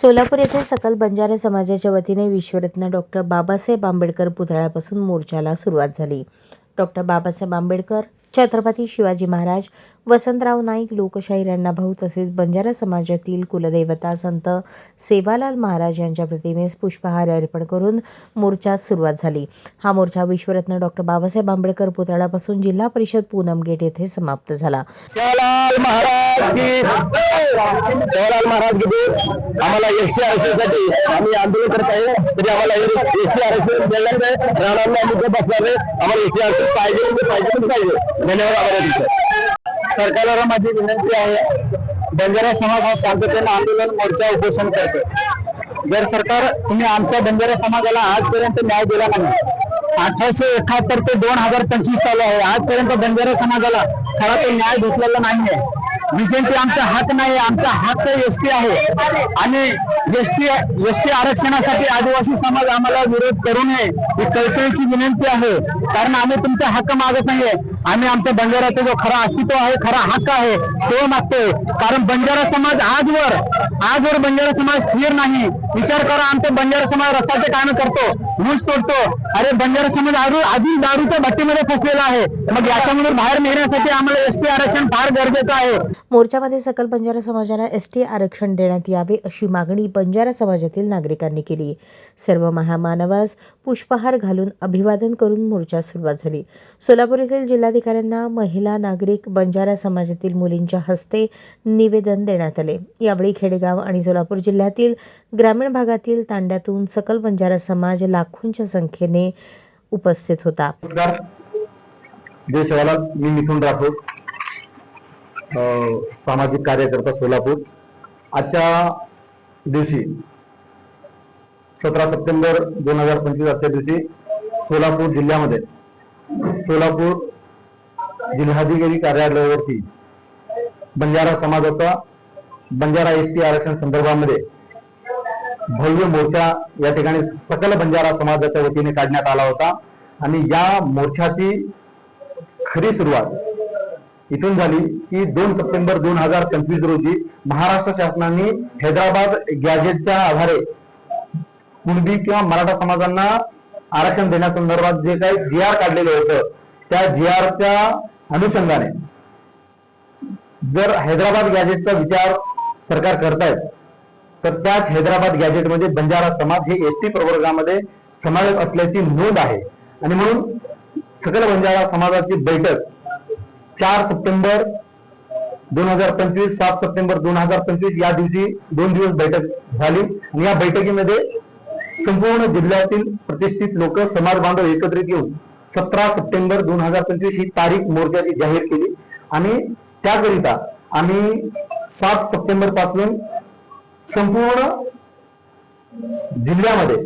सोलापूर येथे सकल बंजारा समाजाच्या वतीने विश्वरत्न डॉक्टर बाबासाहेब आंबेडकर पुतळ्यापासून मोर्चाला सुरुवात झाली. डॉक्टर बाबासाहेब आंबेडकर छत्रपती शिवाजी महाराज वसंतराव नाईक लोकशाहीर अण्णाभाऊ तसेच बंजारा समाजातील कुलदेवता संत सेवालाल महाराज यांच्या प्रतिमेस पुष्पहार अर्पण करून मोर्चास सुरुवात झाली. हा मोर्चा विश्वरत्न डॉक्टर बाबासाहेब आंबेडकर पुतळ्यापासून जिल्हा परिषद पूनम गेट येथे समाप्त झाला. जवाहरलाल महाराज की आम्हाला एस टी आरक्षणासाठी आम्ही आंदोलन करत आहे. तरी आम्हाला एस टी आरक्षण मिळणार नाही राहणार नाही बसणार नाही आम्हाला एस टी आरक्षण पाहिजे म्हणजे पाहिजे म्हणजे पाहिजे. धन्यवाद आम्हाला सरकारला माझी विनंती आहे. बंजारा समाज हा शांततेने आंदोलन मोर्चा उपोषण करतो जर सरकार तुम्ही आमच्या बंजारा समाजाला आजपर्यंत न्याय दिला नाही अठराशे एकाहत्तर ते दोन हजार पंचवीस चालू आहे. आजपर्यंत बंजारा समाजाला खरा तो न्याय भेटलेला नाहीये. विजयंती आमचा हात नाही आमचा हात एस टी आहे. आणि एसटी एसटी आरक्षणासाठी आदिवासी समाज आम्हाला विरोध करू नये ही कळकळीची विनंती आहे. कारण आम्ही तुमचा हक्क मागत नाहीये. आम्ही आमच्या बंजाराचा जो खरा अस्तित्व आहे खरा हक्क आहे तो मागतोय. कारण बंजारा समाज आजवर आजवर बंजारा समाज स्थिर नाही. विचार करा आमचा बंजारा समाज रस्त्याचे काम करतो. ऊस तोडतो. अरे बंजारा समाज आरू आधी दारूच्या भट्टीमध्ये फसलेला आहे. मग याच्यामधून बाहेर निघण्यासाठी आम्हाला एसटी आरक्षण फार गरजेचं आहे. मोर्चामध्ये सकल बंजारा समाजाला एसटी आरक्षण देण्यात यावे अशी मागणी बंजारा समाजातील नागरिकांनी केली. सर्व महामानवास पुष्पहार घालून अभिवादन करून मोर्चा सुरुवात झाली. सोलापूर येथील जिल्हाधिकाऱ्यांना महिला नागरिक बंजारा समाजातील मुलींच्या हस्ते निवेदन देण्यात आले. यावेळी खेडेगाव आणि सोलापूर जिल्ह्यातील ग्रामीण भागातील तांड्यातून सकल बंजारा समाज लाखोंच्या संख्येने उपस्थित होता. जय शिवालाल मी मिथून राठोड सामाजिक कार्यकर्ता सोलापूर. आजच्या दिवशी सतरा सप्टेंबर दोन हजार पंचवीस आजच्या दिवशी सोलापूर जिल्ह्यामध्ये सोलापूर जिल्हाधिकारी कार्यालयावरती बंजारा समाजाचा बंजारा एस टी आरक्षण संदर्भामध्ये भव्य मोर्चा या ठिकाणी सकल बंजारा समाजाच्या वतीने काढण्यात आला होता. आणि या मोर्चाची खरी सुरुवात इथून झाली की दोन सप्टेंबर दोन हजार पंचवीस रोजी महाराष्ट्र शासनाने हैदराबाद गॅजेटच्या आधारे कुणबी किंवा मराठा समाजांना आरक्षण देण्यासंदर्भात जे काही जी आर काढलेलं होतं त्या जी आरच्या अनुषंगाने जर हैदराबाद गॅजेटचा विचार सरकार करतायत तर त्याच हैदराबाद गॅजेटमध्ये म्हणजे बंजारा समाज हे एस टी प्रवर्गामध्ये समावेश असल्याची नोंद आहे. आणि म्हणून सकल बंजारा समाजाची बैठक चार सप्टेंबर दोन हजार पंचवीस सात सप्टेंबर दोन हजार पंचवीस या दिवशी दोन दिवस बैठक झाली. आणि या बैठकीमध्ये संपूर्ण जिल्ह्यातील प्रतिष्ठित लोक समाज बांधव एकत्रित येऊन सतरा सप्टेंबर दोन हजार पंचवीस ही तारीख मोर्चाची जाहीर केली. आणि त्याकरिता आम्ही सात सप्टेंबरपासून संपूर्ण जिल्ह्यामध्ये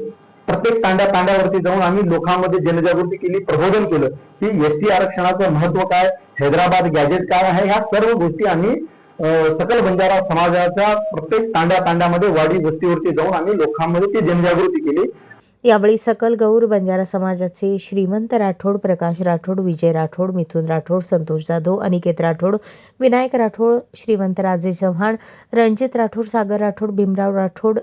प्रत्येक तांड्या तांड्यावरती जाऊन आम्ही लोकांमध्ये जनजागृती केली प्रबोधन केलं. की एस टी आरक्षणाचं महत्त्व काय हैदराबाद गॅजेट काय आहे ह्या सर्व गोष्टी आम्ही अं, सकल बंजारा समाजाच्या प्रत्येक तांड्या तांड्यामध्ये वाडी वस्तीवरती जाऊन आम्ही लोकांमध्ये ती जनजागृती केली. यावेळी सकल गौर बंजारा समाजाचे श्रीमंत राठोड प्रकाश राठोड विजय राठोड मिथुन राठोड संतोष जाधव अनिकेत राठोड विनायक राठोड श्रीमंत राजे चव्हाण रणजित राठोड सागर राठोड भीमराव राठोड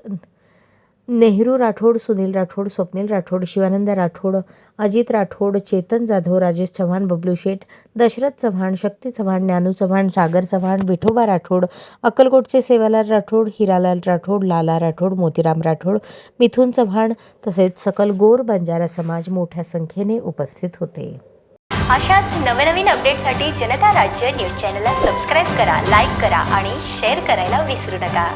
नेहरू राठोड सुनील राठोड स्वप्नील राठोड शिवानंद राठोड अजित राठोड चेतन जाधव राजेश चव्हाण बबलू शेठ दशरथ चव्हाण शक्ती चव्हाण ज्ञानू चव्हाण सागर चव्हाण विठोबा राठोड अक्कलकोटचे सेवालाल राठोड हिरालाल राठोड लाला राठोड मोतीराम राठोड मिथुन चव्हाण तसेच सकल गोर बंजारा समाज मोठ्या संख्येने उपस्थित होते. अशाच नवनवीन अपडेटसाठी जनता राज्य न्यूज चॅनलला सबस्क्राईब करा लाईक करा आणि शेअर करायला विसरू नका.